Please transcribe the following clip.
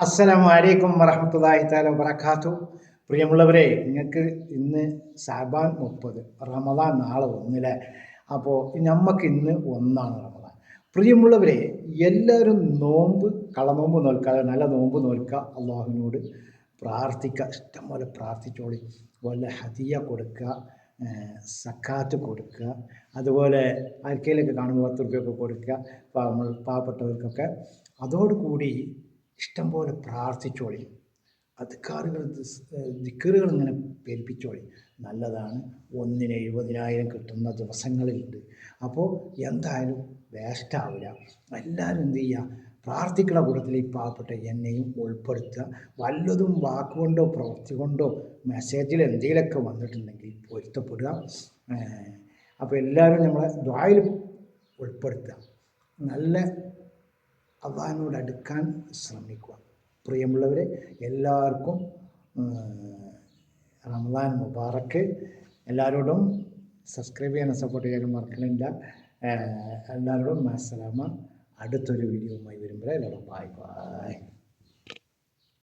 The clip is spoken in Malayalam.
അസ്സലാമു അലൈക്കും വറഹമത്തല്ലാഹി താല വബർക്കാത്തു പ്രിയമുള്ളവരെ നിങ്ങൾക്ക് ഇന്ന് സാബാൻ മുപ്പത് റമദാൻ നാളെ ഒന്നിലെ അപ്പോൾ നമുക്ക് ഇന്ന് ഒന്നാണ് റമദാൻ. പ്രിയമുള്ളവരെ എല്ലാവരും നോമ്പ് കളനോമ്പ് നോൽക്കാതെ നല്ല നോമ്പ് നോൽക്കുക അള്ളാഹുവിനോട് പ്രാർത്ഥിക്കുക ഇഷ്ടംപോലെ പ്രാർത്ഥിച്ചോളി. വല്ല ഹദിയ കൊടുക്കുക സക്കാത്ത് കൊടുക്കുക അതുപോലെ ആർക്കെങ്കിലൊക്കെ കാണുമ്പോൾ പത്ത് റുപ്യൊക്കെ കൊടുക്കുക പാവങ്ങൾ പാവപ്പെട്ടവർക്കൊക്കെ. അതോടുകൂടി ഇഷ്ടംപോലെ പ്രാർത്ഥിച്ചോളി അധികാരികൾ ദിക്കറുകൾ ഇങ്ങനെ പേൽപ്പിച്ചോളി നല്ലതാണ് ഒന്നിന് എഴുപതിനായിരം കിട്ടുന്ന ദിവസങ്ങളിലുണ്ട്. അപ്പോൾ എന്തായാലും വേസ്റ്റ് ആവില്ല എല്ലാവരും എന്ത് ചെയ്യുക പ്രാർത്ഥിക്കുന്ന കൂട്ടത്തിൽ ഈ പാവപ്പെട്ട എന്നെയും ഉൾപ്പെടുത്തുക. വല്ലതും വാക്കുകൊണ്ടോ പ്രവൃത്തി കൊണ്ടോ മെസ്സേജിൽ എന്തെങ്കിലുമൊക്കെ വന്നിട്ടുണ്ടെങ്കിൽ പൊരുത്തപ്പെടുക. അപ്പോൾ എല്ലാവരും നമ്മളെ ദ്വായിൽ ഉൾപ്പെടുത്തുക. നല്ല അള്ളാഹിനോട് അടുക്കാൻ ശ്രമിക്കുക. പ്രിയമുള്ളവരെ എല്ലാവർക്കും റമദാൻ മുബാറക്ക്. എല്ലാവരോടും സബ്സ്ക്രൈബ് ചെയ്യാനും സപ്പോർട്ട് ചെയ്യാനും മറക്കണില്ല. എല്ലാവരോടും അസ്സലാമ അടുത്തൊരു വീഡിയോയുമായി വരുമ്പോഴേ എല്ലാവരും ബായ് ബായ്